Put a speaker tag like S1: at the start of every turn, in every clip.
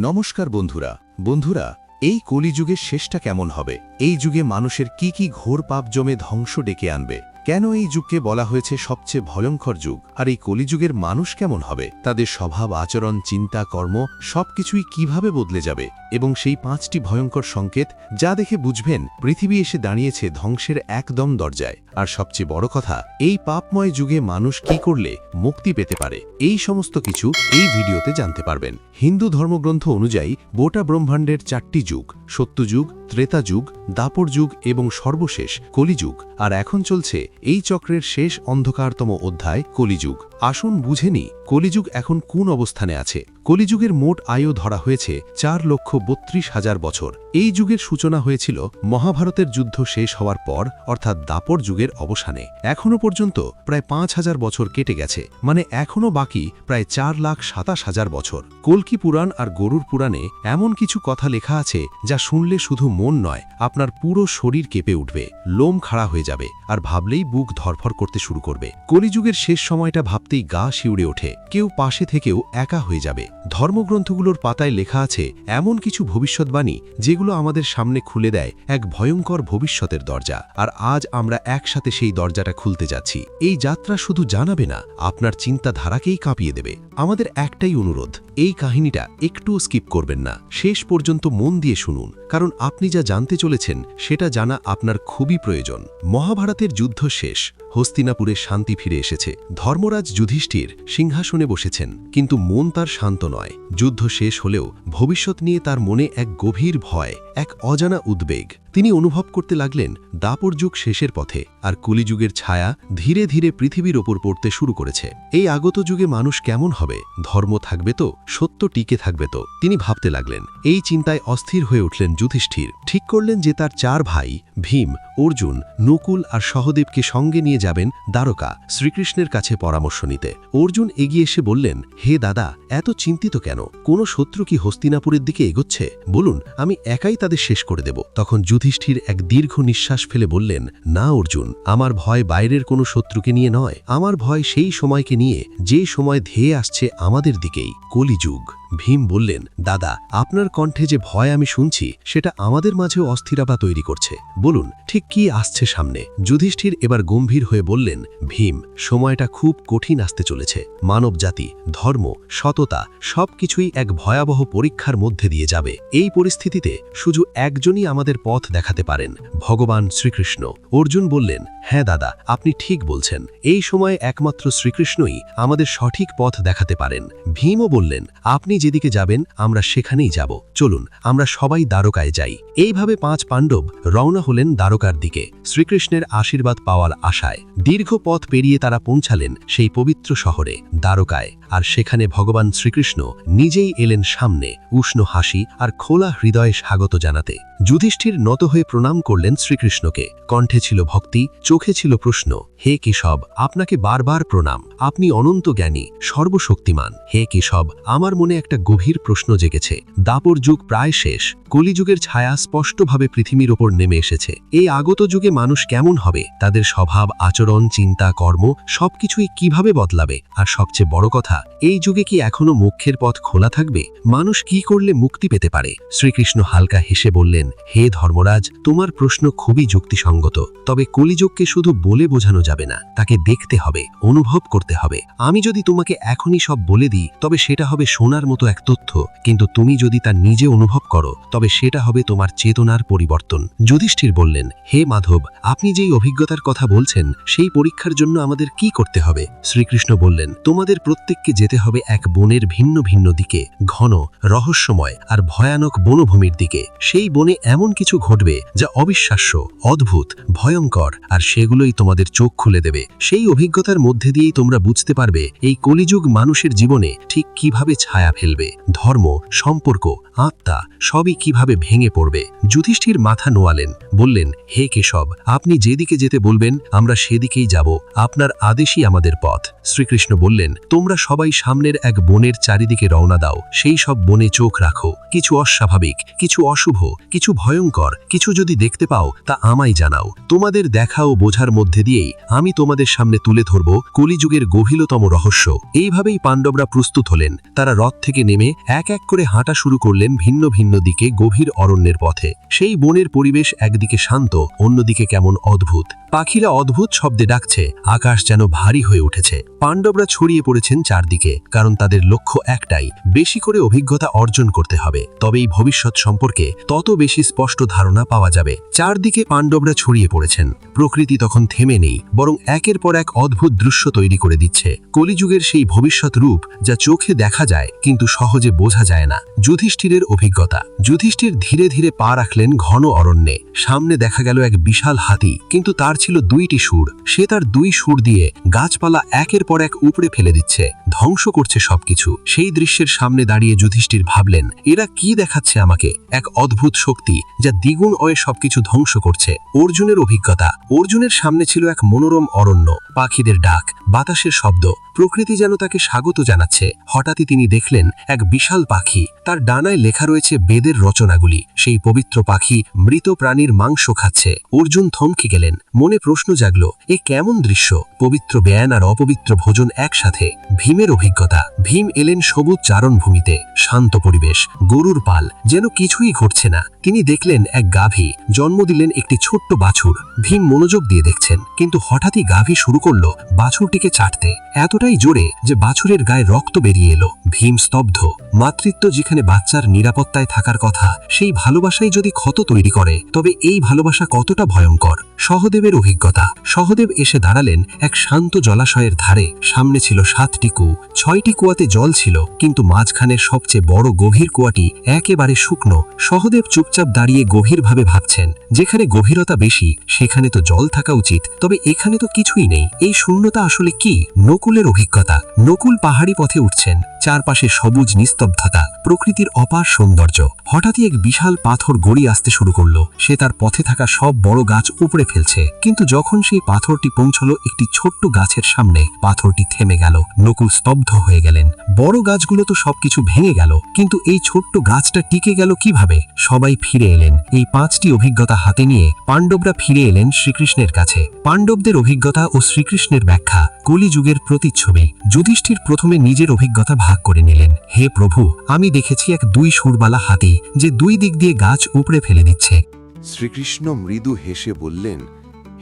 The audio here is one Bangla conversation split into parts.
S1: নমস্কার বন্ধুরা। বন্ধুরা, এই কলিযুগের শেষটা কেমন হবে? এই যুগে মানুষের কি কি ঘোর পাপ জমে ধ্বংস ডেকে আনবে? কেন এই যুগকে বলা হয়েছে সবচেয়ে ভয়ঙ্কর যুগ? আর এই কলিযুগের মানুষ কেমন হবে? তাদের স্বভাব, আচরণ, চিন্তা, কর্ম সবকিছুই কীভাবে বদলে যাবে? এবং সেই পাঁচটি ভয়ঙ্কর সংকেত যা দেখে বুঝবেন, পৃথিবী এসে দাঁড়িয়েছে ধ্বংসের একদম দরজায়। আর সবচেয়ে বড় কথা, এই পাপময় যুগে মানুষ কি করলে মুক্তি পেতে পারে? এই সমস্ত কিছু এই ভিডিওতে জানতে পারবেন। হিন্দু ধর্মগ্রন্থ অনুযায়ী গোটা ব্রহ্মাণ্ডের চারটি যুগ। সত্যযুগ, ত্রেতাযুগ দাপর যুগ এবং সর্বশেষ কলিযুগ। আর এখন চলছে এই চক্রের শেষ অন্ধকারতম অধ্যায় কলিযুগ। আসুন বুঝেনি কলিযুগ এখন কোন অবস্থানে আছে। কলিযুগের মোট আয়ু ধরা হয়েছে চার লক্ষ বত্রিশ হাজার বছর। এই যুগের সূচনা হয়েছিল মহাভারতের যুদ্ধ শেষ হওয়ার পর, অর্থাৎ দাপর যুগের অবসানে। এখনও পর্যন্ত প্রায় পাঁচ হাজার বছর কেটে গেছে মানে এখনও বাকি প্রায় চার লাখ সাতাশ হাজার বছর। কল্কি পুরাণ আর গরুর পুরাণে এমন কিছু কথা লেখা আছে যা শুনলে শুধু মন নয়, আপনার পুরো শরীর কেঁপে উঠবে, লোম খাড়া হয়ে যাবে, আর ভাবলেই বুক ধরফর করতে শুরু করবে। কলিযুগের শেষ সময়টা ভাবতেই গা শিউড়ে ওঠে, কেউ পাশে থেকেও একা হয়ে যাবে। ধর্মগ্রন্থগুলোর পাতায় লেখা আছে এমন কিছু ভবিষ্যৎবাণী যেগুলো আমাদের সামনে খুলে দেয় এক ভয়ঙ্কর ভবিষ্যতের দরজা। আর আজ আমরা একসাথে সেই দরজাটা খুলতে যাচ্ছি। এই যাত্রা শুধু জানাবে না, আপনার চিন্তাধারাকেই কাঁপিয়ে দেবে। আমাদের একটাই অনুরোধ, এই কাহিনীটা একটু স্কিপ করবেন না। শেষ পর্যন্ত মন দিয়ে শুনুন, কারণ আপনি যা জানতে চলেছেন, সেটা জানা আপনার খুবই প্রয়োজন। মহাভারতের যুদ্ধ শেষ হস্তিনাপুরে শান্তি ফিরে এসেছে। ধর্মরাজ যুধিষ্ঠির সিংহাসনে বসেছেন, কিন্তু মন তার শান্ত নয়। যুদ্ধ শেষ হলেও ভবিষ্যৎ নিয়ে তার মনে এক গভীর ভয়, এক অজানা উদ্বেগ। তিনি অনুভব করতে লাগলেন দাপর যুগ শেষের পথে আর কুলিযুগের ছায়া ধীরে ধীরে পৃথিবীর ওপর পড়তে শুরু করেছে। এই আগত যুগে মানুষ কেমন হবে? ধর্ম থাকবে তো? সত্য টিকে থাকবে তো? তিনি ভাবতে লাগলেন, এই চিন্তায় অস্থির হয়ে উঠলেন যুধিষ্ঠির। ঠিক করলেন যে তার চার ভাই, ভীম, অর্জুন, নকুল আর সহদেবকে সঙ্গে নিয়ে যাবেন দ্বারকা, শ্রীকৃষ্ণের কাছে পরামর্শ নিতে। অর্জুন এগিয়ে এসে বললেন, হে দাদা, এত চিন্তিত কেন? কোনো শত্রু কি হস্তিনাপুরের দিকে এগোচ্ছে? বলুন, আমি একাই তাদের শেষ করে দেব। তখন যুধিষ্ঠির এক দীর্ঘ নিঃশ্বাস ফেলে বললেন, না, অর্জুন, আমার ভয় বাইরের কোনো শত্রুকে নিয়ে নয়। আমার ভয় সেই সময়কে নিয়ে, যে সময় ধেয়ে আসছে আমাদের দিকেই, কলিযুগ। ভীম বললেন, দাদা, আপনার কণ্ঠে যে ভয় আমি শুনছি, সেটা আমাদের মাঝেও অস্থিরতা তৈরি করছে। বলুন, ঠিক কি আসছে সামনে? যুধিষ্ঠির এবার গম্ভীর হয়ে বললেন, ভীম, সময়টা খুব কঠিন আসতে চলেছে। মানবজাতি ধর্ম, সততা, সবকিছুই এক ভয়াবহ পরীক্ষার মধ্যে দিয়ে যাবে। এই পরিস্থিতিতে শুধু একজনই আমাদের পথ দেখাতে পারেন, ভগবান শ্রীকৃষ্ণ। অর্জুন বললেন হ্যাঁ দাদা, আপনি ঠিক বলছেন। এই সময়ে একমাত্র শ্রীকৃষ্ণই আমাদের সঠিক পথ দেখাতে পারেন। ভীমও বললেন, আপনি যেদিকে যাবেন, আমরা সেখানেই যাব। চলুন, আমরা সবাই দ্বারকায় যাই। এইভাবে পাঁচ পাণ্ডব রওনা হলেন দ্বারকার দিকে। শ্রীকৃষ্ণের আশীর্বাদ পাওয়ার আশায় দীর্ঘ পথ পেরিয়ে তারা পৌঁছালেন সেই পবিত্র শহরে, দ্বারকায়। আর সেখানে ভগবান শ্রীকৃষ্ণ নিজেই এলেন সামনে, উষ্ণ হাসি আর খোলা হৃদয়ে স্বাগত জানাতে। যুধিষ্ঠির নত হয়ে প্রণাম করলেন শ্রীকৃষ্ণকে। কণ্ঠে ছিল ভক্তি, চোখে ছিল প্রশ্ন, হে কেশব, আপনাকে বারবার প্রণাম। আপনি অনন্ত জ্ঞানী, সর্বশক্তিমান। হে কেশব, আমার মনে একটা গভীর প্রশ্ন জেগেছে। দাপর যুগ প্রায় শেষ। কলিযুগের ছায়া স্পষ্টভাবে পৃথিবীর ওপর নেমে এসেছে। এই আগত যুগে মানুষ কেমন হবে? তাদের স্বভাব, আচরণ, চিন্তা, কর্ম সবকিছুই কীভাবে বদলাবে? আর সবচেয়ে বড় কথা, এই যুগে কি এখনও মুখ্যের পথ খোলা থাকবে? মানুষ কি করলে মুক্তি পেতে পারে? শ্রীকৃষ্ণ হালকা হেসে বললেন, হে ধর্মরাজ, তোমার প্রশ্ন খুবই যুক্তিসঙ্গত। তবে কলিযুগকে শুধু বলে বোঝানো যাবে না, তাকে দেখতে হবে, অনুভব করতে হবে। আমি যদি তোমাকে এখনই সব বলে দিই, তবে সেটা হবে সোনার মতো এক তথ্য, কিন্তু তুমি যদি তা নিজে অনুভব করো, তবে সেটা হবে তোমার চেতনার পরিবর্তন। যুধিষ্ঠির বললেন, হে মাধব, আপনি যেই অভিজ্ঞতার কথা বলছেন, সেই পরীক্ষার জন্য আমাদের কি করতে হবে? শ্রীকৃষ্ণ বললেন, তোমাদের প্রত্যেককে যেতে হবে এক বনের ভিন্ন ভিন্ন দিকে, ঘন, রহস্যময় আর ভয়ানক বনভূমির দিকে। সেই বনে এমন কিছু ঘটবে যা অবিশ্বাস্য, অদ্ভুত, ভয়ঙ্কর আর সেগুলোই তোমাদের চোখ খুলে দেবে। সেই অভিজ্ঞতার মধ্যে দিয়েই তোমরা বুঝতে পারবে, এই কলিযুগ মানুষের জীবনে ঠিক কীভাবে ছায়া ফেলবে, ধর্ম, সম্পর্ক, আত্মা সবই কীভাবে ভেঙে পড়বে? যুধিষ্ঠির মাথা নোয়ালেন, বললেন, হে কেশব, আপনি যেদিকে যেতে বলবেন, আমরা সেদিকেই যাব। আপনার আদেশই আমাদের পথ। শ্রীকৃষ্ণ বললেন, তোমরা সবাই সামনের এক বনের চারিদিকে রওনা দাও। সেই সব বনে চোখ রাখো। কিছু অস্বাভাবিক, কিছু অশুভ, কিছু ভয়ঙ্কর, কিছু যদি দেখতে পাও, তা আমায় জানাও। তোমাদের দেখা ও বোঝার মধ্যে দিয়েই আমি তোমাদের সামনে তুলে ধরব কলিযুগের গভীরতম রহস্য। এইভাবেই পাণ্ডবরা প্রস্তুত হলেন। তারা রথ থেকে থেকে নেমে এক এক করে হাঁটা শুরু করলেন ভিন্ন ভিন্ন দিকে গভীর অরণ্যের পথে। সেই বনের পরিবেশ একদিকে শান্ত, অন্যদিকে কেমন অদ্ভুত। পাখিরা অদ্ভুত শব্দে ডাকছে, আকাশ যেন ভারী হয়ে উঠেছে। পাণ্ডবরা ছড়িয়ে পড়েছেন চারদিকে, কারণ তাদের লক্ষ্য একটাই, বেশি করে অভিজ্ঞতা অর্জন করতে হবে। তবেই ভবিষ্যৎ সম্পর্কে তত বেশি স্পষ্ট ধারণা পাওয়া যাবে। চারদিকে পাণ্ডবরা ছড়িয়ে পড়েছেন। প্রকৃতি তখন থেমে নেই, বরং একের পর এক অদ্ভুত দৃশ্য তৈরি করে দিচ্ছে। কলিযুগের সেই ভবিষ্যৎ রূপ, যা চোখে দেখা যায়, কিন্তু সহজে বোঝা যায় না। যুধিষ্ঠিরের অভিজ্ঞতা। যুধিষ্ঠির ধীরে ধীরে পা রাখলেন ঘন অরণ্যে। সামনে দেখা গেল এক বিশাল হাতি, কিন্তু তার ছিল দুইটি সুর। সে তার দুই সুর দিয়ে গাছপালা একের পর এক উপড়ে ফেলে দিচ্ছে। ধ্বংস করছে সবকিছু। সেই দৃশ্যের সামনে দাঁড়িয়ে যুধিষ্ঠির ভাবলেন, এরা কি দেখাচ্ছে আমাকে? এক অদ্ভুত শক্তি যা দ্বিগুণ অয়ে সবকিছু ধ্বংস করছে। অর্জুনের অভিজ্ঞতা। অর্জুনের সামনে ছিল এক মনোরম অরণ্য, পাখিদের ডাক, বাতাসের শব্দ। প্রকৃতি যেন তাকে স্বাগত জানাচ্ছে। হঠাৎই তিনি দেখলেন এক বিশাল পাখি। তার ডানায় লেখা রয়েছে বেদের রচনাগুলি। সেই পবিত্র পাখি মৃত প্রাণীর মাংস খাচ্ছে। অর্জুন থমকে গেলেন। মনে প্রশ্ন জাগল, এ কেমন দৃশ্য? পবিত্র ব্যায়ান আর অপবিত্র ভোজন একসাথে। ভীমের অভিজ্ঞতা। ভীম এলেন সবুজ চারণভূমিতে। শান্ত পরিবেশ, গরুর পাল, যেন কিছুই ঘটছে না। তিনি দেখলেন এক গাভী জন্ম দিলেন একটি ছোট্ট বাছুর। ভীম মনোযোগ দিয়ে দেখছেন, কিন্তু হঠাৎই গাভী শুরু করল বাছুরটিকে চাটতে। এতটাই জোরে যে বাছুরের গায়ে রক্ত বেরিয়ে এলো। ভীম স্তব্ধ। মাতৃত্ব যেখানে বাচ্চার নিরাপত্তায় থাকার কথা, সেই ভালোবাসাই যদি ক্ষত তৈরি করে, তবে এই ভালোবাসা কতটা ভয়ঙ্কর? সহদেবের অভিজ্ঞতা। সহদেব এসে দাঁড়ালেন এক শান্ত জলাশয়ের ধারে। সামনে ছিল সাতটি কু। ছয়টি কুয়াতে জল ছিল, কিন্তু মাঝখানের সবচেয়ে বড় গভীর কুয়াটি একেবারে শুকনো। সহদেব চুপচাপ দাঁড়িয়ে গভীরভাবে ভাবছেন, যেখানে গভীরতা বেশি, সেখানে তো জল থাকা উচিত। তবে এখানে তো কিছুই নেই। এই শূন্যতা আসলে কি? নকুলের অভিজ্ঞতা। নকুল পাহাড়ি পথে উঠছেন। চারপাশে সবুজ নিস্তব্ধতা, প্রকৃতির অপার সৌন্দর্য। হঠাৎই এক বিশাল পাথর গড়ি আসতে শুরু করল। সে তার পথে থাকা সব বড় গাছ উপড়ে ফেলছে। কিন্তু যখন সেই পাথরটি পৌঁছলো একটি ছোট্ট গাছের সামনে, পাথরটি থেমে গেল, নকুল স্তব্ধ হয়ে গেলেন। বড় গাছগুলো তো সবকিছু ভেঙে গেল, কিন্তু এই ছোট্ট গাছটা টিকে গেল কীভাবে? সবাই ফিরে এলেন। এই পাঁচটি অভিজ্ঞতা হাতে নিয়ে পাণ্ডবরা ফিরে এলেন শ্রীকৃষ্ণের কাছে। পাণ্ডবদের অভিজ্ঞতা ও শ্রীকৃষ্ণের ব্যাখ্যা, কলিযুগের প্রতিচ্ছবি। যুধিষ্ঠির প্রথমে নিজের অভিজ্ঞতা ভাগ করে নিলেন। হে প্রভু, আমি দেখেছি এক দুই সুরবালা হাতি যে দুই দিক দিয়ে গাছ উপড়ে ফেলে দিচ্ছে।
S2: শ্রীকৃষ্ণ মৃদু হেসে বললেন,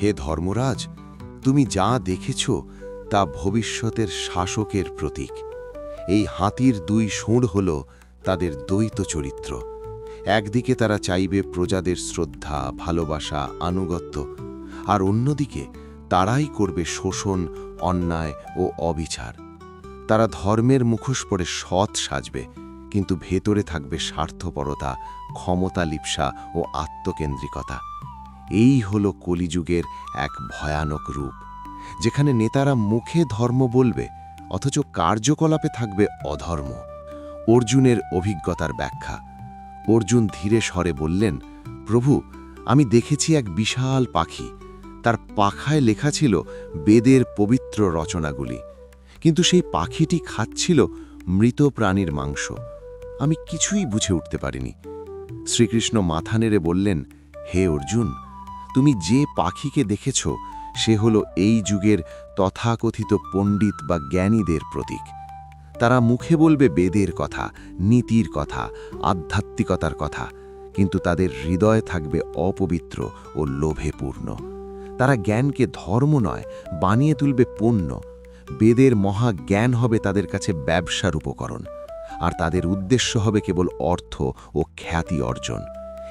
S2: হে ধর্মরাজ, তুমি যা দেখেছ তা ভবিষ্যতের শাসকের প্রতীক। এই হাতির দুই সুঁড় হল তাদের দ্বৈত চরিত্র। একদিকে তারা চাইবে প্রজাদের শ্রদ্ধা, ভালোবাসা, আনুগত্য, আর অন্যদিকে তারাই করবে শোষণ, অন্যায় ও অবিচার। তারা ধর্মের মুখোশ পরে সৎ সাজবে, কিন্তু ভেতরে থাকবে স্বার্থপরতা, ক্ষমতা লিপ্সা ও আত্মকেন্দ্রিকতা। এই হল কলিযুগের এক ভয়ানক রূপ, যেখানে নেতারা মুখে ধর্ম বলবে, অথচ কার্যকলাপে থাকবে অধর্ম। অর্জুনের অভিজ্ঞতার ব্যাখ্যা, অর্জুন ধীরে স্বরে বললেন, প্রভু, আমি দেখেছি এক বিশাল পাখি, তার পাখায় লেখা ছিল বেদের পবিত্র রচনাগুলি। কিন্তু সেই পাখিটি খাচ্ছিল মৃত প্রাণীর মাংস। আমি কিছুই বুঝে উঠতে পারিনি। শ্রীকৃষ্ণ মাথা নেড়ে বললেন, হে অর্জুন, তুমি যে পাখিকে দেখেছ, সে হলো এই যুগের তথাকথিত পণ্ডিত বা জ্ঞানীদের প্রতীক। তারা মুখে বলবে বেদের কথা, নীতির কথা, আধ্যাত্মিকতার কথা, কিন্তু তাদের হৃদয় থাকবে অপবিত্র ও লোভে পূর্ণ। তারা জ্ঞানকে ধর্ম নয়, বানিয়ে তুলবে পণ্য। বেদের মহা জ্ঞান হবে তাদের কাছে ব্যবসার উপকরণ, আর তাদের উদ্দেশ্য হবে কেবল অর্থ ও খ্যাতি অর্জন।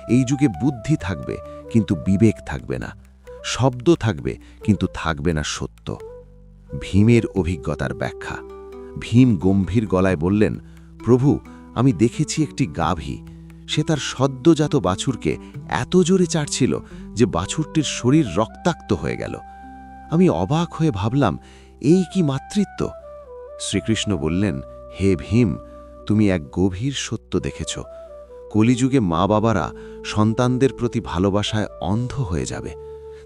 S2: এই যুগে বুদ্ধি থাকবে, কিন্তু বিবেক থাকবে না। শব্দ থাকবে, কিন্তু থাকবে না সত্য। ভীমের অভিজ্ঞতার ব্যাখ্যা। ভীম গম্ভীর গলায় বললেন, প্রভু, আমি দেখেছি একটি গাভী। সে তার সদ্যজাত বাছুরকে এত জোরে চাটছিল যে বাছুরটির শরীর রক্তাক্ত হয়ে গেল। আমি অবাক হয়ে ভাবলাম এই কি মাতৃত্ব? শ্রীকৃষ্ণ বললেন, হে ভীম, তুমি এক গভীর সত্য দেখেছ। কলিযুগে মা বাবারা সন্তানদের প্রতি ভালোবাসায় অন্ধ হয়ে যাবে।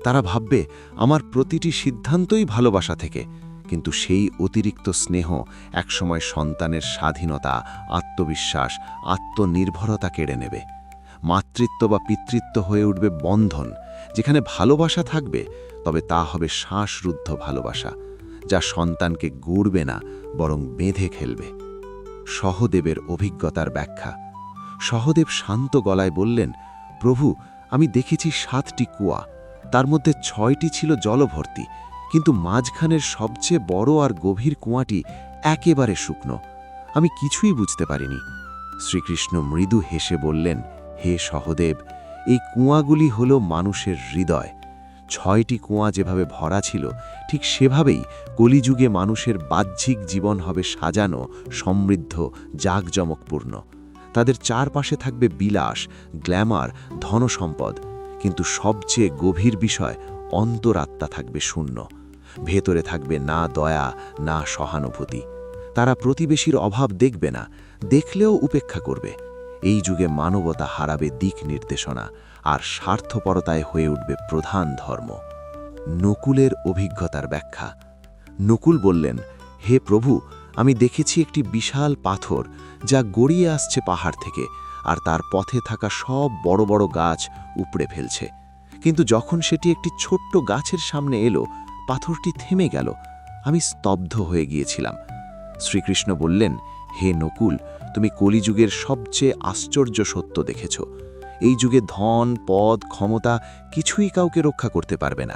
S2: তারা ভাববে, আমার প্রতিটি সিদ্ধান্তই ভালোবাসা থেকে, কিন্তু সেই অতিরিক্ত স্নেহ একসময় সন্তানের স্বাধীনতা, আত্মবিশ্বাস, আত্মনির্ভরতা কেড়ে নেবে। মাতৃত্ব বা পিতৃত্ব হয়ে উঠবে বন্ধন, যেখানে ভালোবাসা থাকবে, তবে তা হবে শ্বাসরুদ্ধ ভালোবাসা। যা সন্তানকে গুড়বে না, বরং বেঁধে খেলবে।
S1: সহদেবের অভিজ্ঞতার ব্যাখ্যা। সহদেব শান্ত গলায় বললেন, প্রভু, আমি দেখেছি সাতটি কুয়া। তার মধ্যে ছয়টি ছিল জলভর্তি, কিন্তু মাঝখানের সবচেয়ে বড় আর গভীর কুয়াটি একেবারে শুকনো। আমি কিছুই বুঝতে পারিনি। শ্রীকৃষ্ণ মৃদু হেসে বললেন, হে সহদেব, এই কুয়াগুলি হল মানুষের হৃদয়। ছয়টি কুয়া যেভাবে ভরা ছিল, ঠিক সেভাবেই কলিযুগে মানুষের বাহ্যিক জীবন হবে সাজানো, সমৃদ্ধ, জাঁকজমকপূর্ণ। তাদের চারপাশে থাকবে বিলাস, গ্ল্যামার, ধনসম্পদ, কিন্তু সবচেয়ে গভীর বিষয় অন্তরাত্মা থাকবে শূন্য। ভেতরে থাকবে না দয়া, না সহানুভূতি। তারা প্রতিবেশীর অভাব দেখবে না, দেখলেও উপেক্ষা করবে। এই যুগে মানবতা হারাবে দিক নির্দেশনা। আর স্বার্থপরতায় হয়ে উঠবে প্রধান ধর্ম। নকুলের অভিজ্ঞতার ব্যাখ্যা। নকুল বললেন, হে প্রভু, আমি দেখেছি একটি বিশাল পাথর যা গড়িয়ে আসছে পাহাড় থেকে, আর তার পথে থাকা সব বড় বড় গাছ উপড়ে ফেলছে। কিন্তু যখন সেটি একটি ছোট্ট গাছের সামনে এলো, পাথরটি থেমে গেল। আমি স্তব্ধ হয়ে গিয়েছিলাম। শ্রীকৃষ্ণ বললেন, হে নকুল, তুমি কলিযুগের সবচেয়ে আশ্চর্য সত্য দেখেছ। এই যুগে ধন, পদ, ক্ষমতা কিছুই কাউকে রক্ষা করতে পারবে না।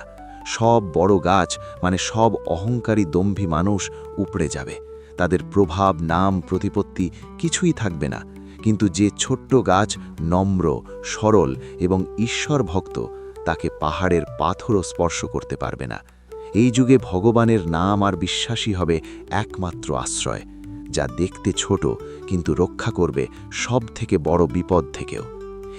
S1: সব বড় গাছ মানে সব অহংকারী দম্ভী মানুষ উপড়ে যাবে। তাদের প্রভাব, নাম, প্রতিপত্তি কিছুই থাকবে না। কিন্তু যে ছোট্ট গাছ নম্র, সরল এবং ঈশ্বর ভক্ত তাকে পাহাড়ের পাথরও স্পর্শ করতে পারবে না। এই যুগে ভগবানের নাম আর বিশ্বাসী হবে একমাত্র আশ্রয়, যা দেখতে ছোট কিন্তু রক্ষা করবে সব থেকে বড় বিপদ থেকেও।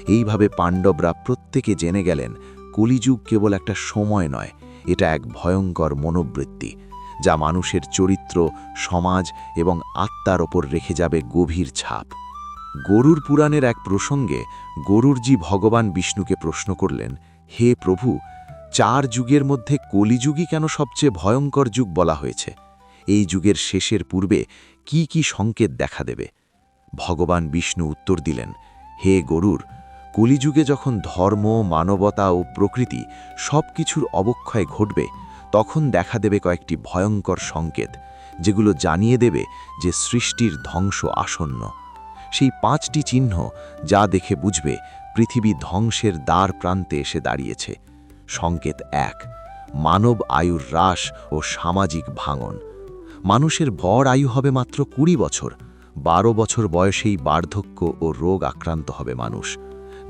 S1: এইভাবে পাণ্ডবরা প্রত্যেকে জেনে গেলেন, কলিযুগ কেবল একটা সময় নয়, এটা এক ভয়ঙ্কর মনোবৃত্তি, যা মানুষের চরিত্র, সমাজ এবং আত্মার ওপর রেখে যাবে গভীর ছাপ। গরুর পুরাণের এক প্রসঙ্গে গরুরজি ভগবান বিষ্ণুকে প্রশ্ন করলেন, হে প্রভু, চার যুগের মধ্যে কলিযুগই কেন সবচেয়ে ভয়ঙ্কর যুগ বলা হয়েছে? এই যুগের শেষের পূর্বে কি কি সংকেত দেখা দেবে? ভগবান বিষ্ণু উত্তর দিলেন, হে গরুর কলিযুগে যখন ধর্ম, মানবতা ও প্রকৃতি সব কিছুর অবক্ষয় ঘটবে, তখন দেখা দেবে কয়েকটি ভয়ঙ্কর সংকেত, যেগুলো জানিয়ে দেবে যে সৃষ্টির ধ্বংস আসন্ন। সেই পাঁচটি চিহ্ন যা দেখে বুঝবে পৃথিবী ধ্বংসের দ্বার প্রান্তে এসে দাঁড়িয়েছে। সংকেত এক, মানব আয়ুর হ্রাস ও সামাজিক ভাঙন। মানুষের ভর আয়ু হবে মাত্র কুড়ি বছর, বারো বছর বয়সেই বার্ধক্য ও রোগ আক্রান্ত হবে মানুষ।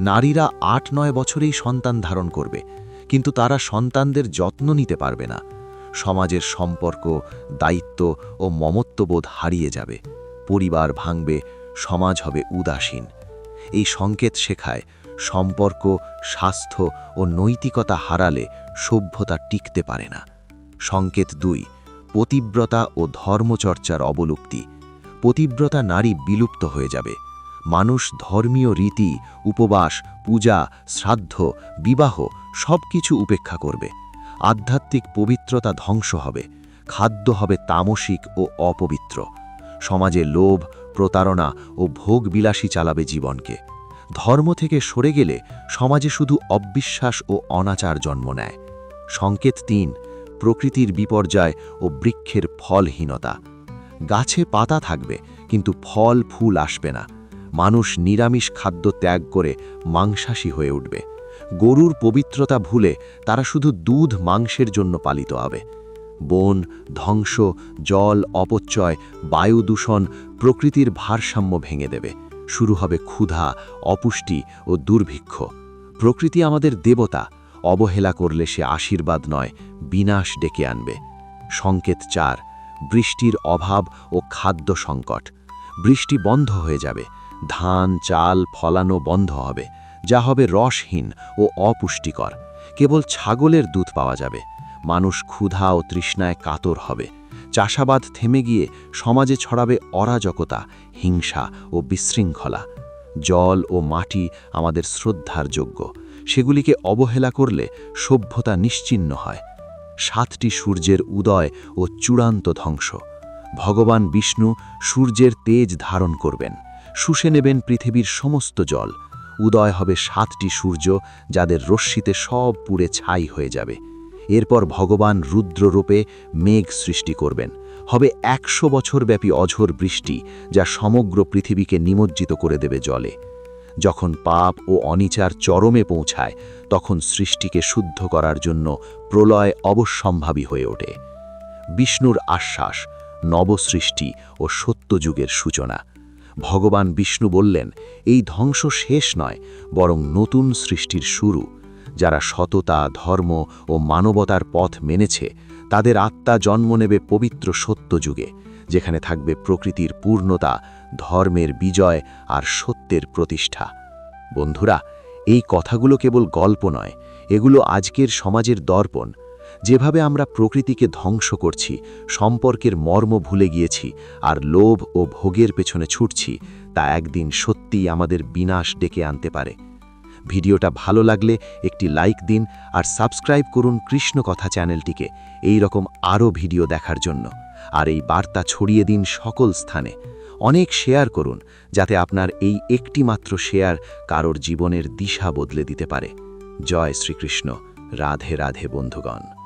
S1: নারীরা আট নয় বছরেই সন্তান ধারণ করবে, কিন্তু তারা সন্তানদের যত্ন নিতে পারবে না। সমাজের সম্পর্ক, দায়িত্ব ও মমত্ববোধ হারিয়ে যাবে। পরিবার ভাঙবে, সমাজ হবে উদাসীন। এই সংকেত শেখায় সম্পর্ক, স্বাস্থ্য ও নৈতিকতা হারালে সভ্যতা টিকতে পারে না। সংকেত দুই, পতিব্রতা ও ধর্মচর্চার অবলুপ্তি। পতিব্রতা নারী বিলুপ্ত হয়ে যাবে। মানুষ, ধর্মীয় রীতি, উপবাস, পূজা, শ্রাদ্ধ, বিবাহ সব কিছু উপেক্ষা করবে। আধ্যাত্মিক পবিত্রতা ধ্বংস হবে, খাদ্য হবে তামসিক ও অপবিত্র। সমাজে লোভ, প্রতারণা ও ভোগবিলাসী চালাবে জীবনকে। ধর্ম থেকে সরে গেলে সমাজে শুধু অবিশ্বাস ও অনাচার জন্ম নেয়। সংকেত তিন, প্রকৃতির বিপর্যয় ও বৃক্ষের ফলহীনতা। গাছে পাতা থাকবে, কিন্তু ফল, ফুল আসবে না। মানুষ নিরামিষ খাদ্য ত্যাগ করে মাংসাশী হয়ে উঠবে। গরুর পবিত্রতা ভুলে তারা শুধু দুধ মাংসের জন্য পালিত হবে। বন, ধ্বংস, জল, অপচয়, বায়ু দূষণ প্রকৃতির ভারসাম্য ভেঙে দেবে। শুরু হবে ক্ষুধা, অপুষ্টি ও দুর্ভিক্ষ। প্রকৃতি আমাদের দেবতা, অবহেলা করলে সে আশীর্বাদ নয়, বিনাশ ডেকে আনবে। সংকেত চার, বৃষ্টির অভাব ও খাদ্য সংকট। বৃষ্টি বন্ধ হয়ে যাবে। ধান, চাল, ফলানো বন্ধ হবে, যা হবে রসহীন ও অপুষ্টিকর। কেবল ছাগলের দুধ পাওয়া যাবে। মানুষ ক্ষুধা ও তৃষ্ণায় কাতর হবে। চাষাবাদ থেমে গিয়ে সমাজে ছড়াবে অরাজকতা, হিংসা ও বিশৃঙ্খলা। জল ও মাটি আমাদের শ্রদ্ধার যোগ্য। সেগুলিকে অবহেলা করলে সভ্যতা নিশ্চিন্ন হয়। সাতটি সূর্যের উদয় ও চূড়ান্ত ধ্বংস। ভগবান বিষ্ণু সূর্যের তেজ ধারণ করবেন। শুষে নেবেন পৃথিবীর সমস্ত জল। উদয় হবে সাতটি সূর্য, যাদের রশ্মিতে সব পুড়ে ছাই হয়ে যাবে। এরপর ভগবান রুদ্ররূপে মেঘ সৃষ্টি করবেন। হবে একশো বছরব্যাপী অঝোর বৃষ্টি, যা সমগ্র পৃথিবীকে নিমজ্জিত করে দেবে জলে। যখন পাপ ও অনিচার চরমে পৌঁছায়, তখন সৃষ্টিকে শুদ্ধ করার জন্য প্রলয় অবশ্যম্ভাবী হয়ে ওঠে। বিষ্ণুর আশ্বাস, নবসৃষ্টি ও সত্যযুগের সূচনা। ভগবান বিষ্ণু বললেন, এই ধ্বংস শেষ নয়, বরং নতুন সৃষ্টির শুরু। যারা সততা, ধর্ম ও মানবতার পথ মেনেছে, তাদের আত্মা জন্ম নেবে পবিত্র সত্যযুগে, যেখানে থাকবে প্রকৃতির পূর্ণতা, ধর্মের বিজয় আর সত্যের প্রতিষ্ঠা। বন্ধুরা, এই কথাগুলো কেবল গল্প নয়, এগুলো আজকের সমাজের দর্পণ। যেভাবে আমরা প্রকৃতিকে ধ্বংস করছি, সম্পর্কের মর্ম ভুলে গিয়েছি আর লোভ ও ভোগের পেছনে ছুটছি, তা একদিন সত্যিই আমাদের বিনাশ ডেকে আনতে পারে। ভিডিওটা ভালো লাগলে একটি লাইক দিন আর সাবস্ক্রাইব করুন কৃষ্ণ কথা চ্যানেলটিকে, এই রকম আরও ভিডিও দেখার জন্য। আর এই বার্তা ছড়িয়ে দিন সকল স্থানে। অনেক শেয়ার করুন, যাতে আপনার এই একটি মাত্র শেয়ার কারোর জীবনের দিশা বদলে দিতে পারে। জয় শ্রীকৃষ্ণ। রাধে রাধে বন্ধুগণ।